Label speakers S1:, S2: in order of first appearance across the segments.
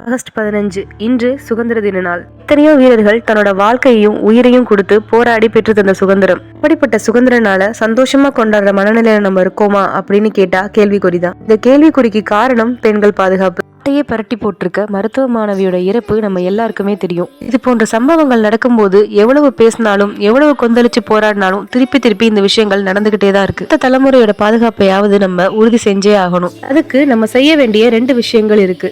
S1: August பதினஞ்சு இன்று சுதந்திர தின நாள். எத்தனையோ வீரர்கள் தன்னோட வாழ்க்கையையும் உயிரையும் கொடுத்து போராடி பெற்று தந்த சுதந்திரம். அப்படிப்பட்ட சுதந்திரனால சந்தோஷமா கொண்டாடுற மனநிலையில நம்ம இருக்கோமா அப்படின்னு கேட்டா கேள்விக்குறிதான். இந்த கேள்விக்குறிக்கு காரணம் பெண்கள் பாதுகாப்பு. அட்டையே பரட்டி போட்டிருக்க மருத்துவ மாணவியோட இறப்பு நம்ம எல்லாருக்குமே தெரியும். இது போன்ற சம்பவங்கள் நடக்கும்போது எவ்வளவு பேசினாலும் எவ்வளவு கொந்தளிச்சு போராடினாலும் திருப்பி திருப்பி இந்த விஷயங்கள் நடந்துகிட்டே தான் இருக்கு. இந்த தலைமுறையோட பாதுகாப்பையாவது நம்ம உறுதி செஞ்சே ஆகணும். அதுக்கு நம்ம செய்ய வேண்டிய ரெண்டு விஷயங்கள் இருக்கு.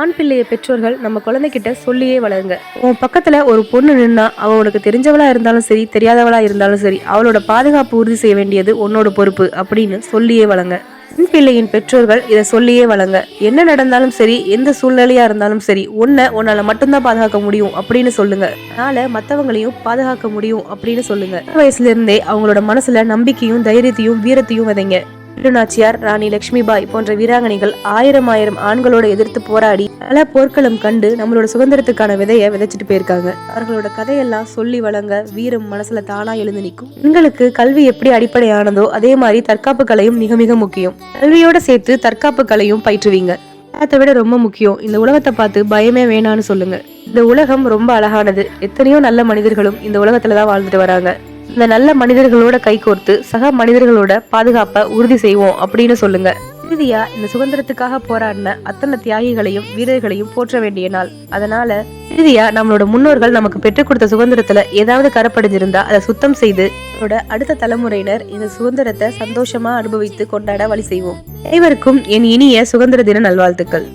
S1: ஆண் பிள்ளைய பெற்றோர்கள் நம்ம குழந்தைகிட்ட சொல்லியே வளருங்க. உன் பக்கத்துல ஒரு பொண்ணு நின்னா அவ உனக்கு தெரிஞ்சவளா இருந்தாலும் சரி தெரியாதவளா இருந்தாலும் சரி அவளோட பாதுகாப்பு உறுதி செய்ய வேண்டியது உன்னோட பொறுப்பு அப்படின்னு சொல்லியே வளங்க. பெண் பிள்ளையின் பெற்றோர்கள் இதை சொல்லியே வளங்க. என்ன நடந்தாலும் சரி எந்த சூழ்நிலையா இருந்தாலும் சரி உன்னை உன்னால மட்டும்தான் பாதுகாக்க முடியும் அப்படின்னு சொல்லுங்க. அதனால மற்றவங்களையும் பாதுகாக்க முடியும் அப்படின்னு சொல்லுங்க. வயசுல இருந்தே அவங்களோட மனசுல நம்பிக்கையும் தைரியத்தையும் வீரத்தையும் விதைங்க. நாச்சியார் ராணி லட்சுமிபாய் போன்ற வீராங்கனைகள் ஆயிரம் ஆயிரம் ஆண்களோட எதிர்த்து போராடி பல போர்க்களம் கண்டு நம்மளோட சுதந்திரத்துக்கான விதையை விதைச்சிட்டு போயிருக்காங்க. அவர்களோட கதையெல்லாம் சொல்லி வழங்க வீரம் மனசுல தானா எழுந்து நிற்கும். பெண்களுக்கு கல்வி எப்படி அடிப்படையானதோ அதே மாதிரி தற்காப்பு கலையும் மிக மிக முக்கியம். கல்வியோட சேர்த்து தற்காப்பு கலையும் பயிற்றுவீங்க. அதை விட ரொம்ப முக்கியம். இந்த உலகத்தை பார்த்து பயமே வேணான்னு சொல்லுங்க. இந்த உலகம் ரொம்ப அழகானது. எத்தனையோ நல்ல மனிதர்களும் இந்த உலகத்துல தான் வாழ்ந்துட்டு வராங்க. இந்த நல்ல மனிதர்களோட கைகோர்த்து சக மனிதர்களோட பாதுகாப்பை உறுதி செய்வோம் அப்படின்னு சொல்லுங்க. இறுதியா இந்த சுதந்திரத்துக்காக போராடின அத்தனை தியாகிகளையும் வீரர்களையும் போற்ற வேண்டிய நாள். அதனால இறுதியா நம்மளோட முன்னோர்கள் நமக்கு பெற்றுக் கொடுத்த சுதந்திரத்துல ஏதாவது கரப்படைஞ்சிருந்தா அதை சுத்தம் செய்து நம்மளோட அடுத்த தலைமுறையினர் இந்த சுதந்திரத்தை சந்தோஷமா அனுபவித்து கொண்டாட வழி செய்வோம். அனைவருக்கும் என் இனிய சுதந்திர தின நல்வாழ்த்துக்கள்.